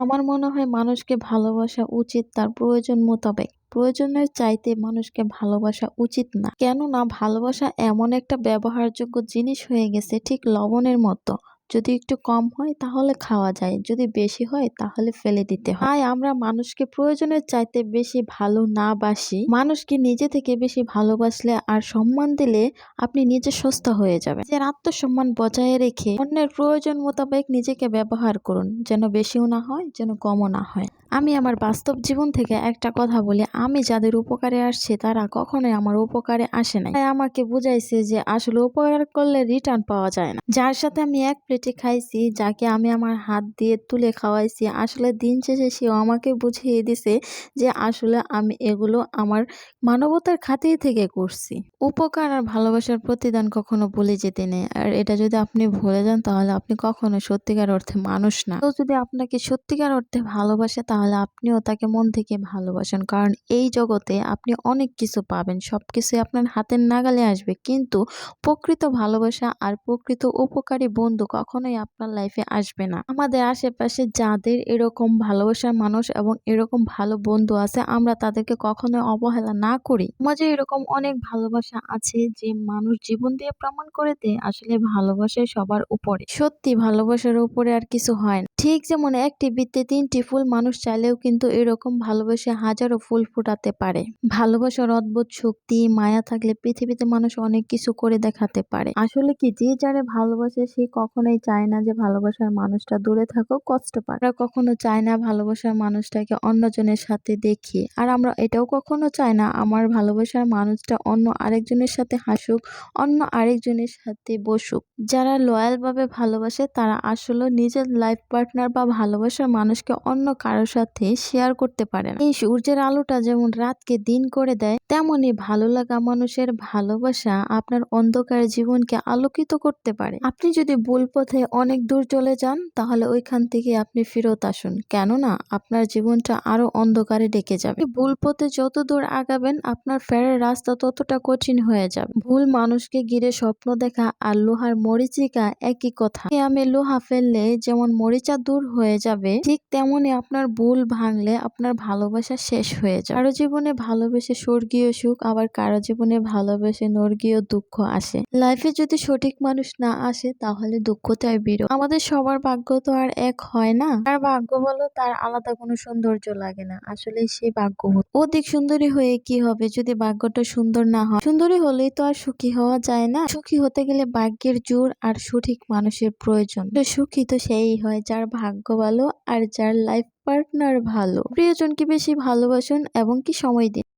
আমার মনে হয় মানুষকে ভালোবাসা উচিত তার প্রয়োজন মোতাবেক। প্রয়োজনের চাইতে মানুষকে ভালোবাসা উচিত না। কেননা ভালোবাসা এমন একটা ব্যবহারযোগ্য জিনিস হয়ে গেছে ঠিক লবণের মতো। যদি একটু কম হয় তাহলে খাওয়া যায়, যদি বেশি হয় তাহলে ফেলে দিতে হয়। তাই আমরা মানুষকে প্রয়োজনের চাইতে বেশি ভালো না বাসি। মানুষকে নিজে থেকে বেশি ভালোবাসলে আর সম্মান দিলে আপনি নিজে সুস্থ হয়ে যাবেন। নিজের আত্মসম্মান বজায় রেখে অন্যের প্রয়োজন মোতাবেক নিজেকে ব্যবহার করুন, যেন বেশিও না হয়, যেন কমও না হয়। আমি আমার বাস্তব জীবন থেকে একটা কথা বলি, আমি যাদের উপকারে আসছে তারা কখনোই আমার উপকারে আসে নাই। তাই আমাকে বুঝাইছে যে আসলে উপকার করলে রিটার্ন পাওয়া যায় না। যার সাথে আমি এক প্লেটে খাইছি, যাকে আমি আমার হাত দিয়ে তুলে খাওয়াইছি, আসলে দিন শেষে সেও আমাকে বুঝিয়ে দিছে যে আসলে আমি এগুলো আমার মানবতার খাতির থেকে করছি। উপকার আর ভালোবাসার প্রতিদান কখনো ভুলে যেতে নেই। আর এটা যদি আপনি ভুলে যান, তাহলে আপনি কখনো সত্যিকার অর্থে মানুষ না। তো যদি আপনাকে সত্যিকার অর্থে ভালোবাসে, তাহলে আপনিও তাকে মন থেকে ভালোবাসেন। কারণ এই জগতে আপনি অনেক কিছু পাবেন। সবকিছু আপনার হাতের নাগালে আসবে। কিন্তু প্রকৃত ভালোবাসা আর প্রকৃত উপকারী বন্ধু কখনোই আপনার লাইফে আসবে না। আমাদের আশেপাশে যাদের এরকম ভালোবাসার মানুষ এবং এরকম ভালো বন্ধু আছে, আমরা তাদেরকে কখনোই অবহেলা না করি। সমাজে এরকম অনেক ভালোবাসা আছে যে মানুষ জীবন দিয়ে প্রমাণ করে দেয়, আসলে ভালোবাসায় সবার উপরে। সত্যি ভালোবাসার উপরে আর কিছু হয় না। ঠিক যেমন একটি বৃত্তে তিনটি ফুল মানুষ চাইলেও কিন্তু এরকম ভালোবাসে হাজারো ফুল ফুটাতে পারে। ভালোবাসার অদ্ভুত শক্তি, মায়া থাকলে পৃথিবীতে মানুষ অনেক কিছু করে দেখাতে পারে। আসলে কি, যে যারে ভালোবাসে সে কখনোই চায় না যে ভালোবাসার মানুষটা দূরে থাকুক, কষ্ট পায় আমরা কখনো চায় না ভালোবাসার মানুষটাকে অন্যজনের সাথে দেখি। আর আমরা এটাও কখনো চাই না আমার ভালোবাসার মানুষটা অন্য আরেকজনের সাথে হাসুক, অন্য আরেকজনের সাথে বসুক। যারা লয়াল ভাবে ভালোবাসে তারা আসলে নিজের লাইফ পার্টনার বা ভালোবাসার মানুষকে অন্য কারোর সাথে শেয়ার করতে পারে না। এই সূর্যের আলোটা যেমন রাতকে দিন করে দেয়, তেমনি ভালো লাগা মানুষের ভালোবাসা আপনার অন্ধকার জীবনকে আলোকিত করতে পারে। আপনি যদি ভুল পথে অনেক দূর চলে যান, তাহলে ওইখান থেকে আপনি ফেরত আসুন। কেননা, আপনার জীবনটা আরও অন্ধকারে ডেকে যাবে। ভুল পথে যত দূর আগাবেন, আপনার ফেরার রাস্তা ততটা কঠিন হয়ে যাবে। ভুল মানুষকে ঘিরে স্বপ্ন দেখা আর লোহার মরিচিকা একই কথা। আমি লোহা ফেললে যেমন মরিচা দূর হয়ে যাবে, ঠিক তেমনি আপনার ভুল ভাঙলে আপনার ভালোবাসা শেষ হয়ে যাবে। কারও জীবনে ভালোবেসে স্বর্গীয় সুখ, আবার কারও জীবনে ভালোবেসে নর্গীয় দুঃখ আসে। লাইফে যদি সঠিক মানুষ না আসে, তাহলে দুঃখটাই বিরো আমাদের সবার ভাগ্য তো আর এক হয় না। তার ভাগ্য বলো, তার আলাদা কোনো সৌন্দর্য লাগে না। আসলে সেই ভাগ্য অধিক সুন্দরী হয়ে কি হবে যদি ভাগ্যটা সুন্দর না হয়? সুন্দরী হলেই তো আর সুখী হওয়া যায় না। সুখী হতে গেলে ভাগ্যের জোর আর সঠিক মানুষের প্রয়োজন। সুখী তো সেই হয় যার ভাগ্য ভালো আর যার লাইফ পার্টনার ভালো। প্রিয়জনকে বেশি ভালোবাসুন এবং কি সময় দিন।